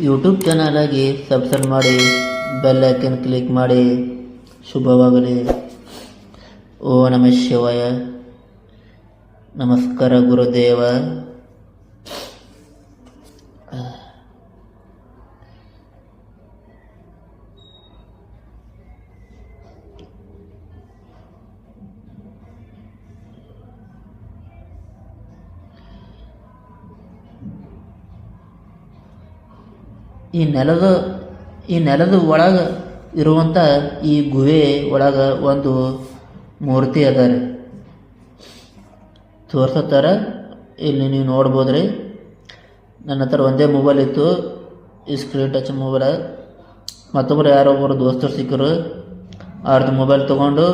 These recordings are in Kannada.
ಯೂಟ್ಯೂಬ್ ಚಾನಲಾಗಿ ಸಬ್ಸ್ಕ್ರೈಬ್ ಮಾಡಿ ಬೆಲ್ ಐಕನ್ ಕ್ಲಿಕ್ ಮಾಡಿ. ಶುಭವಾಗಲಿ. ಓ ನಮ ಶಿವಾಯ. ನಮಸ್ಕಾರ ಗುರುದೇವ. ಈ ನೆಲದ ಈ ನೆಲದ ಒಳಗೆ ಇರುವಂಥ ಈ ಗುಹೆ ಒಳಗೆ ಒಂದು ಮೂರ್ತಿ ಅದ ರೀ ತೋರ್ಸತ್ತಾರ? ಇಲ್ಲಿ ನೀವು ನೋಡ್ಬೋದು ರೀ ನನ್ನ ಹತ್ರ ಒಂದೇ ಮೊಬೈಲ್ ಇತ್ತು. ಈ ಸ್ಕ್ರೀನ್ ಟಚ್ ಮೊಬೈಲ್ ಮತ್ತೊಬ್ಬರು ಯಾರೋ ಒಬ್ಬರು ದೋಸ್ತರು ಸಿಕ್ಕರು. ಅವ್ರದ್ದು ಮೊಬೈಲ್ ತೊಗೊಂಡು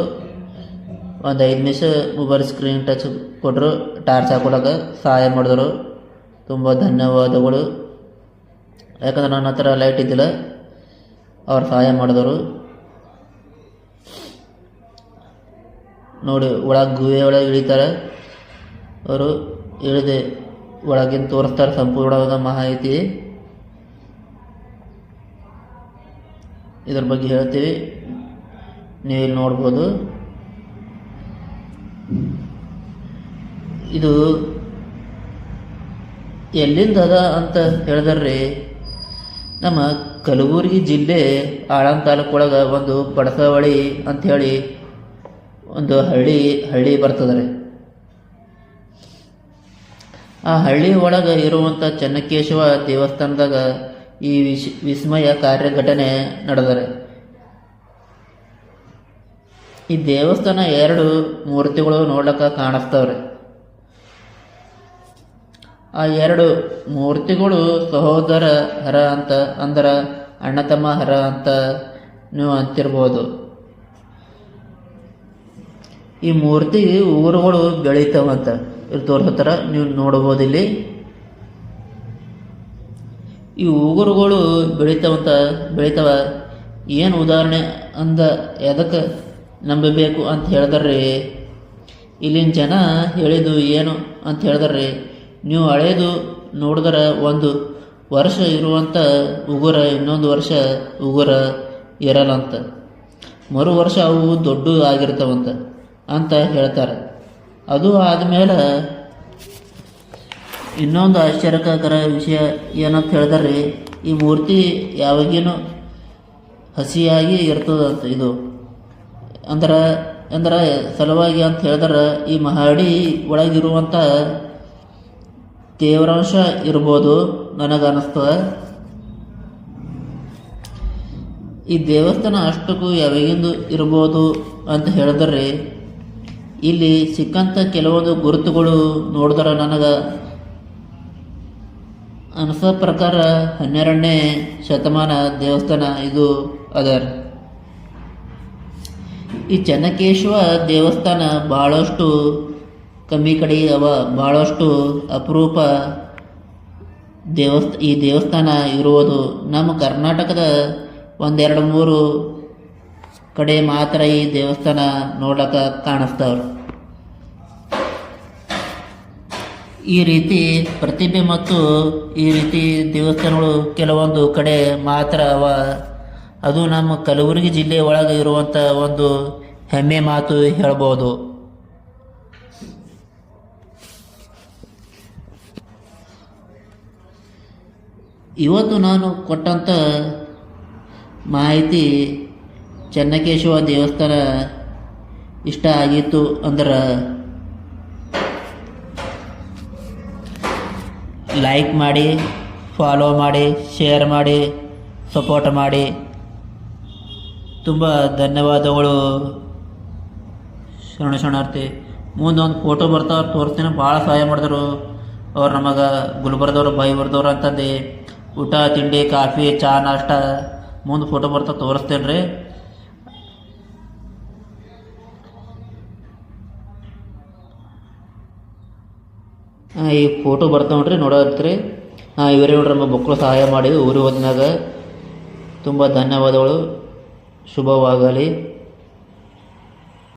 ಒಂದು ಐದು ನಿಮಿಷ ಮೊಬೈಲ್ ಸ್ಕ್ರೀನ್ ಟಚ್ ಕೊಟ್ಟರು ಟಾರ್ಚ್ ಹಾಕೊಳಕ್ಕೆ ಸಹಾಯ ಮಾಡಿದ್ರು. ತುಂಬ ಧನ್ಯವಾದಗಳು. ಯಾಕಂದ್ರೆ ನನ್ನ ಹತ್ರ ಲೈಟ್ ಇದ್ದಿಲ್ಲ. ಅವ್ರು ಸಹಾಯ ಮಾಡಿದವರು. ನೋಡಿ, ಒಳಗೆ ಗುಹೆ ಒಳಗೆ ಇಳಿತಾರೆ. ಅವರು ಇಳಿದೆ. ಒಳಗಿನ ತೋರಿಸ್ತಾರೆ ಸಂಪೂರ್ಣವಾದ ಮಾಹಿತಿ. ಇದ್ರ ಬಗ್ಗೆ ಹೇಳ್ತೀವಿ. ನೀವು ಇಲ್ಲಿ ನೋಡ್ಬೋದು. ಇದು ಎಲ್ಲಿಂದ ಅದ ಅಂತ ಹೇಳಿದ್ರಿ ನಮ್ಮ ಕಲಬುರಗಿ ಜಿಲ್ಲೆ ಆಳಂದ ತಾಲೂಕು ಒಳಗೆ ಒಂದು ಬಡಸವಳಿ ಅಂಥೇಳಿ ಒಂದು ಹಳ್ಳಿ ಹಳ್ಳಿ ಬರ್ತದೆ. ಆ ಹಳ್ಳಿ ಒಳಗೆ ಇರುವಂಥ ಚೆನ್ನಕೇಶವ ದೇವಸ್ಥಾನದಾಗ ಈ ವಿಶ್, ವಿಸ್ಮಯ ಕಾರ್ಯಘಟನೆ ನಡೆದರೆ. ಈ ದೇವಸ್ಥಾನ ಎರಡು ಮೂರ್ತಿಗಳು ನೋಡ್ಲಿಕ್ಕೆ ಕಾಣಿಸ್ತವ್ರೆ. ಆ ಎರಡು ಮೂರ್ತಿಗಳು ಸಹೋದರ ಹರ ಅಂತ ಅಂದ್ರೆ ಅಣ್ಣ ತಮ್ಮ ಹರ ಅಂತ ನೀವು ಅಂತಿರ್ಬೋದು. ಈ ಮೂರ್ತಿ ಊರುಗಳು ಬೆಳೀತಾವಂತ ಇಲ್ಲಿ ತೋರ್ಸತ್ತಾರ ನೀವು ನೋಡ್ಬೋದು ಇಲ್ಲಿ. ಈ ಉಗುರುಗಳು ಬೆಳೀತಾವಂತ ಬೆಳೀತಾವ. ಏನು ಉದಾಹರಣೆ ಅಂದ ಎದಕ್ಕೆ ನಂಬಬೇಕು ಅಂತ ಹೇಳಿದ್ರಿ? ಇಲ್ಲಿನ ಜನ ಹೇಳಿದ್ದು ಏನು ಅಂತ ಹೇಳಿದ್ರಿ? ನೀವು ಹಳೇದು ನೋಡಿದ್ರೆ ಒಂದು ವರ್ಷ ಇರುವಂಥ ಉಗುರ, ಇನ್ನೊಂದು ವರ್ಷ ಉಗುರ ಇರಲ್ಲಂತ ಮರು ವರ್ಷ ಅವು ದೊಡ್ಡ ಆಗಿರ್ತಾವಂತ ಅಂತ ಹೇಳ್ತಾರೆ. ಅದು ಆದಮೇಲೆ ಇನ್ನೊಂದು ಆಶ್ಚರ್ಯಕರ ವಿಷಯ ಏನಂತ ಹೇಳಿದ್ರೆ, ಈ ಮೂರ್ತಿ ಯಾವಾಗೇನು ಹಸಿಯಾಗಿ ಇರ್ತದಂತ ಇದು. ಅಂದ್ರೆ ಅಂದ್ರೆ ಸಲುವಾಗಿ ಅಂತ ಹೇಳಿದ್ರೆ, ಈ ಮಹಡಿ ಒಳಗಿರುವಂಥ ತೇವ್ರಾಂಶ ಇರ್ಬೋದು ನನಗನ್ನಿಸ್ತದೆ. ಈ ದೇವಸ್ಥಾನ ಅಷ್ಟಕ್ಕೂ ಯಾವಾಗಿಂದು ಇರ್ಬೋದು ಅಂತ ಹೇಳಿದ್ರೆ, ಇಲ್ಲಿ ಸಿಕ್ಕಂಥ ಕೆಲವೊಂದು ಗುರುತುಗಳು ನೋಡಿದ್ರೆ ನನಗೆ ಅನಿಸೋ ಪ್ರಕಾರ ಹನ್ನೆರಡನೇ ಶತಮಾನ ದೇವಸ್ಥಾನ ಇದು ಅದರ ಈ ಚೆನ್ನಕೇಶವ ದೇವಸ್ಥಾನ ಭಾಳಷ್ಟು ಕಮ್ಮಿ ಕಡೆ ಅವ ಭಾಳಷ್ಟು ಅಪರೂಪ ದೇವಸ್ಥ, ಈ ದೇವಸ್ಥಾನ ಇರುವುದು. ನಮ್ಮ ಕರ್ನಾಟಕದ ಒಂದೆರಡು ಮೂರು ಕಡೆ ಮಾತ್ರ ಈ ದೇವಸ್ಥಾನ ನೋಡಕ್ಕೆ ಕಾಣಿಸ್ತಾವ್ರು. ಈ ರೀತಿ ಪ್ರತಿಭೆ ಮತ್ತು ಈ ರೀತಿ ದೇವಸ್ಥಾನಗಳು ಕೆಲವೊಂದು ಕಡೆ ಮಾತ್ರ ಅವ. ಅದು ನಮ್ಮ ಕಲಬುರಗಿ ಜಿಲ್ಲೆ ಒಳಗೆ ಇರುವಂಥ ಒಂದು ಹೆಮ್ಮೆ ಮಾತು ಹೇಳ್ಬೋದು. ಇವತ್ತು ನಾನು ಕೊಟ್ಟಂಥ ಮಾಹಿತಿ ಚೆನ್ನಕೇಶವ ದೇವಸ್ಥಾನ ಇಷ್ಟ ಆಗಿತ್ತು ಅಂದ್ರೆ ಲೈಕ್ ಮಾಡಿ ಫಾಲೋ ಮಾಡಿ ಶೇರ್ ಮಾಡಿ ಸಪೋರ್ಟ್ ಮಾಡಿ. ತುಂಬ ಧನ್ಯವಾದಗಳು ಶರಣ ಶರಣಾರ್ಥಿ. ಮುಂದೊಂದು ಫೋಟೋ ಬರ್ತಾವ್ರು ತೋರಿಸ್ತೀನಿ, ಭಾಳ ಸಹಾಯ ಮಾಡಿದ್ರು. ಅವ್ರು ನಮಗೆ ಗುಲ್ಬರ್ದವ್ರು ಬಾಯಿ ಬರ್ದವ್ರು ಅಂತಂದು. ಊಟ, ತಿಂಡಿ, ಕಾಫಿ ಚಹಾ ನಾಷ್ಟ ಮುಂದೆ ಫೋಟೋ ಬರ್ತಾ ತೋರಿಸ್ತೇನೆ ರೀ ಈ ಫೋಟೋ ಬರ್ತಾವ ನೋಡ್ರಿ, ನೋಡತ್ರಿ. ಹಾಂ ಇವರೇ ನೋಡ್ರಿ ನಮ್ಮ ಮಕ್ಕಳು ಸಹಾಯ ಮಾಡಿದ್ರು ಊರಿಗೆ ಹೋದ್ಮ್ಯಾಗ. ತುಂಬ ಧನ್ಯವಾದಗಳು. ಶುಭವಾಗಲಿ.